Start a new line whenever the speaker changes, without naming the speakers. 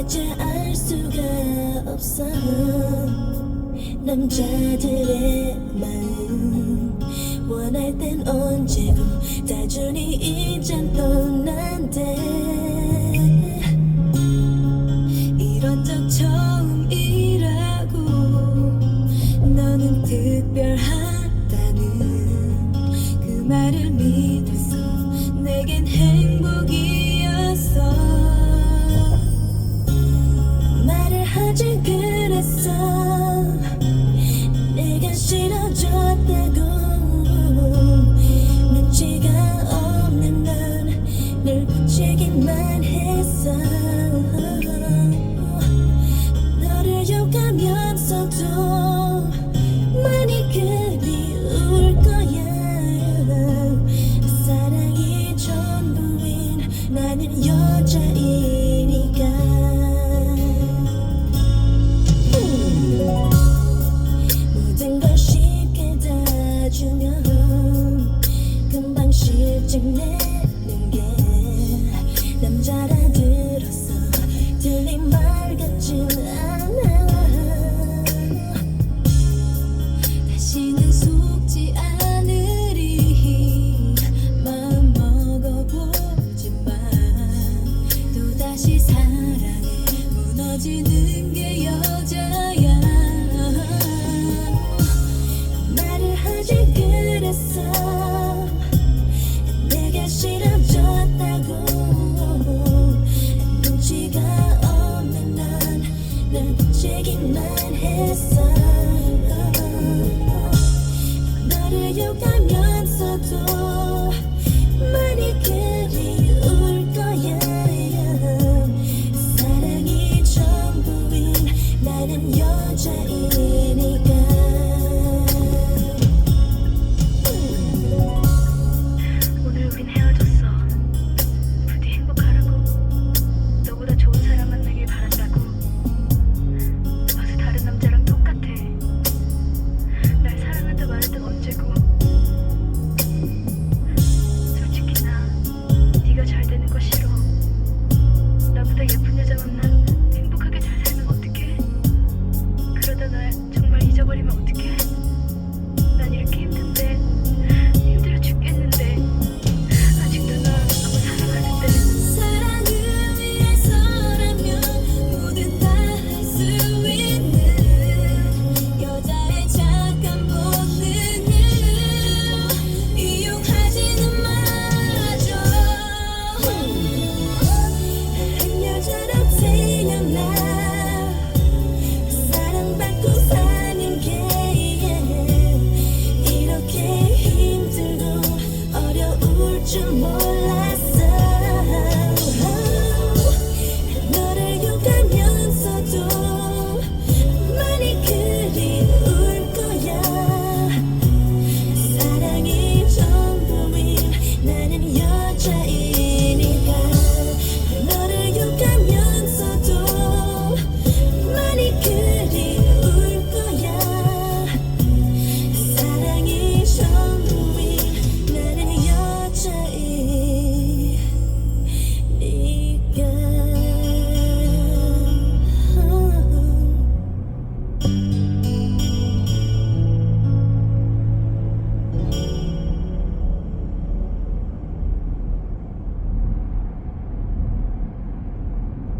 대체 알 수가 없어. 남자들의 마음. 원할 땐 언제고 다준이 이젠 떠난대. 이런 적 처음이라고 너는 특별하다는 그 말을 믿었어. 내겐 행복이었어 하지 그랬어. 내가 싫어졌다고. 눈치가 없는 넌늘 붙이기만 했어. 너를 욕하면서도 지 는 게 여자야. 말을 하지 그랬어. 내가 싫어졌다고. 눈치가 없는 날 붙이기만 했어. 너를 욕하면서도 많이 그리워